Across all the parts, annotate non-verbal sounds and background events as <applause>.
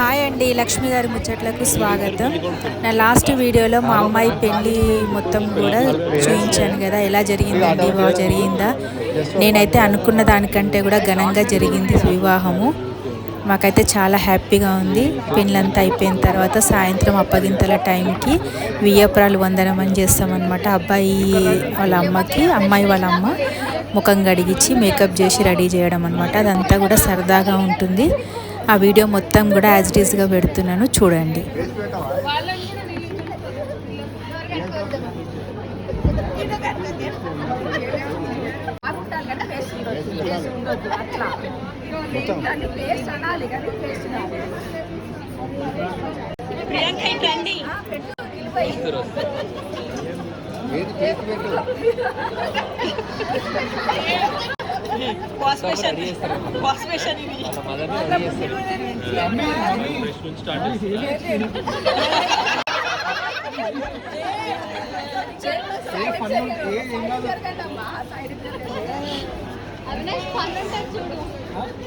Hi అండి లక్ష్మి గారి ముచ్చట్లకు స్వాగతం. నా లాస్ట్ వీడియోలో మా అమ్మాయి పెళ్ళి మొత్తం కూడా చూపించాను కదా ఎలా జరిగిందండి బాగా జరిగిందా? నేనైతే అనుకున్న దానికంటే కూడా ఘనంగా జరిగింది వివాహము. మాకైతే చాలా హ్యాపీగా ఉంది. పెళ్ళంతా అయిపోయిన తర్వాత సాయంత్రం అప్పగింతల టైంకి వియ్యపురాలు వందనం అని చేస్తామన్నమాట. అబ్బాయి వాళ్ళ అమ్మకి అమ్మాయి వాళ్ళ అమ్మ ముఖం గడిగించి మేకప్ చేసి రెడీ చేయడం అనమాట అదంతా కూడా సరదాగా ఉంటుంది. ఆ వీడియో మొత్తం కూడా యాజ్ ఇట్ ఈస్గా పెడుతున్నాను చూడండి.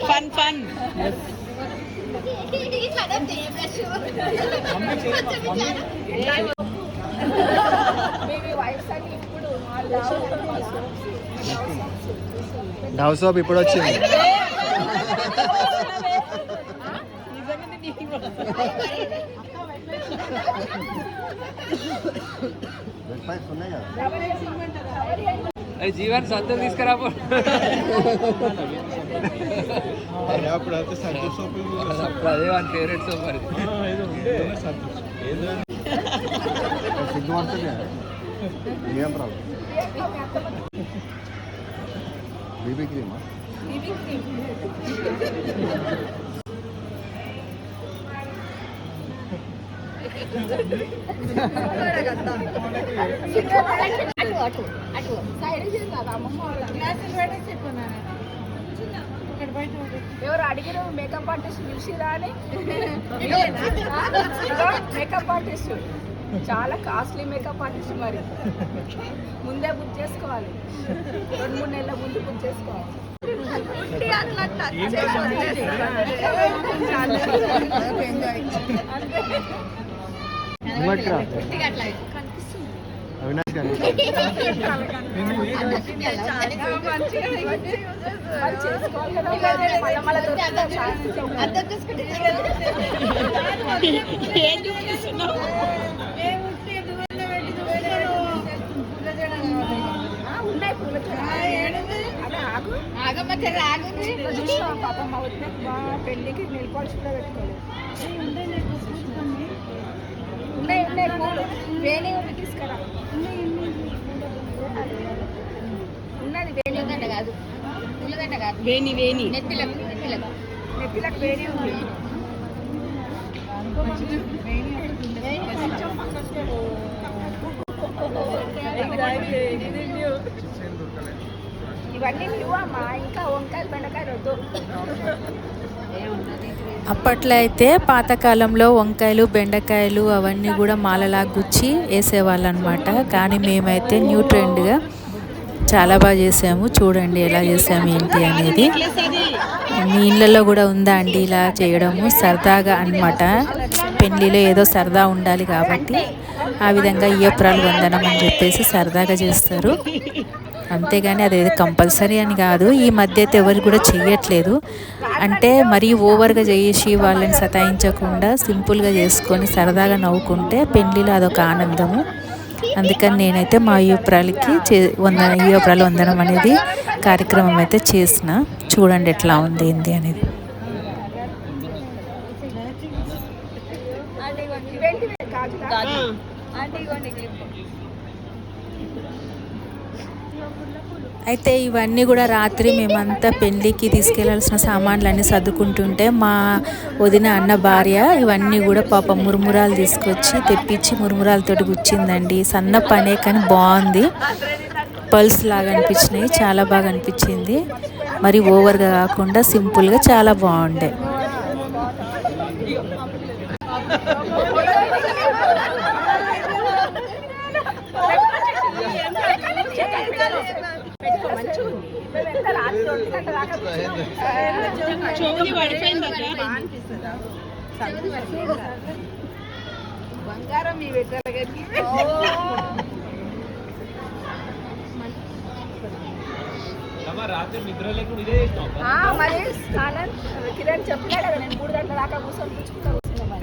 ఫన్ ఫన్ డవ్ సోప్ ఇప్పుడు వచ్చింది. జీవన్ సొంతం సంతోష్ సోప్ అదే వాని ఫేవరెట్ సోప్ మరి పడుతుంది. ఏం ప్రాబ్లం బీబీ క్రీమా అటు అటు అటు సైడ్ ఎవరు అడిగిన మేకప్ ఆర్టిస్ట్ పిలిచిరా అని? <laughs> <laughs> Makeup artist. చాలా కాస్ట్లీ మేకప్ ఆర్టిస్ట్ మరి. ముందే బుక్ చేసుకోవాలి. రెండు మూడు నెలల ముందు బుక్ చేసుకోవాలి. అవినాష్ గారు కదా మళ్ళా మళ్ళా దొరుకుతుందా ఛాన్స్? ఏం చూపిస్తున్నావు ఆ, ఉన్నాయి పూల చెట్లు. అదే ఆగు. ఇట్లా చూసినావా పాపం మా పెళ్ళికి నెల్ పాలిష్ కూడా పెట్టుకోలేదు ఉన్నాయి ఉన్నాయి వేణి ఉంది తీసుకురా ఉన్నది కాదు కాదు వేణి. వేణి నెత్తిలకు నెత్తిలకు నెత్తిలకు వేణి ఉంది ఇవన్నీ నువ్వు అమ్మా ఇంకా వంకాయలు అప్పట్లో అయితే పాతకాలంలో వంకాయలు బెండకాయలు అవన్నీ కూడా మాలలా గుచ్చి వేసేవాళ్ళు అనమాట కానీ మేమైతే న్యూ ట్రెండ్గా చాలా బాగా చేసాము. చూడండి ఎలా చేసాము ఏంటి అనేది. మీ ఇళ్ళల్లో కూడా ఉందా అండి ఇలా చేయడము? సరదాగా అన్నమాట. పెళ్ళిలో ఏదో సరదా ఉండాలి కాబట్టి ఆ విధంగా ఇయ్యపురాలు వందనం అని చెప్పేసి సరదాగా చేస్తారు. అంతేగాని అది కంపల్సరీ అని కాదు. ఈ మధ్య అయితే ఎవరు కూడా చెయ్యట్లేదు. అంటే మరీ ఓవర్గా చేసి వాళ్ళని సతాయించకుండా సింపుల్గా చేసుకొని సరదాగా నవ్వుకుంటే పెళ్ళిలో అదొక ఆనందము. అందుకని నేనైతే మా అయ్యపురాలకి చే వందన అయ్యపురాలు వందనం అనేది కార్యక్రమం అయితే చేసిన. చూడండి ఎట్లా ఉంది ఏంది అనేది. అంటే అయితే ఇవన్నీ కూడా రాత్రి మేమంతా పెళ్ళికి తీసుకెళ్ళాల్సిన సామాన్లన్నీ సర్దుకుంటుంటే మా వదిన అన్న భార్య ఇవన్నీ కూడా పాప మురుమురాలు తీసుకొచ్చి తెప్పించి మురుమురాలతోటి గుచ్చిందండి. సన్న పనే కానీ బాగుంది. పల్స్ లాగా అనిపించినాయి. చాలా బాగా అనిపించింది. మరి ఓవర్గా కాకుండా సింపుల్గా చాలా బాగుండే పెట్టుకో మంచిగా ఉంది మేము ఎంత రాత్రి ఒంటి గంట దాకా కూర్చున్నాం. చెవులు పడిపోయిందట బంగారం మీ పెట్టాలి రాత్రి నిద్ర లేకుండా ఇదే చేసినావు ఆ, మరి కిరణ్ చెప్పలే కదా నేను మూడు గంటల దాకా కూర్చొని పుచ్చుకుంటాను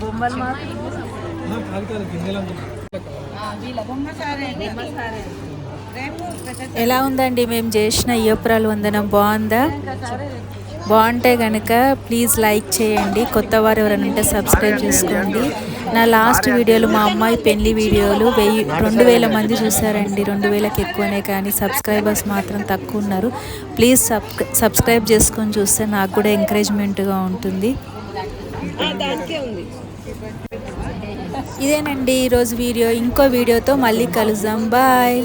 బొమ్మలు ఎలా ఉందండి మేము చేసిన అయ్యప్రాలు వందనం? బాగుందా? బాగుంటే కనుక ప్లీజ్ లైక్ చేయండి. కొత్త వారు ఎవరైనా ఉంటే సబ్స్క్రైబ్ చేసుకోండి. నా లాస్ట్ వీడియోలు మా అమ్మాయి పెళ్ళి వీడియోలు వెయ్యి రెండు వేల మంది చూసారండి రెండు వేలకు ఎక్కువనే కానీ సబ్స్క్రైబర్స్ మాత్రం తక్కువ ఉన్నారు. ప్లీజ్ సబ్ సబ్స్క్రైబ్ చేసుకొని చూస్తే నాకు కూడా ఎంకరేజ్మెంట్గా ఉంటుంది. ఇదేనండి ఈరోజు వీడియో. ఇంకో వీడియోతో మళ్ళీ కలుద్దాం. బాయ్.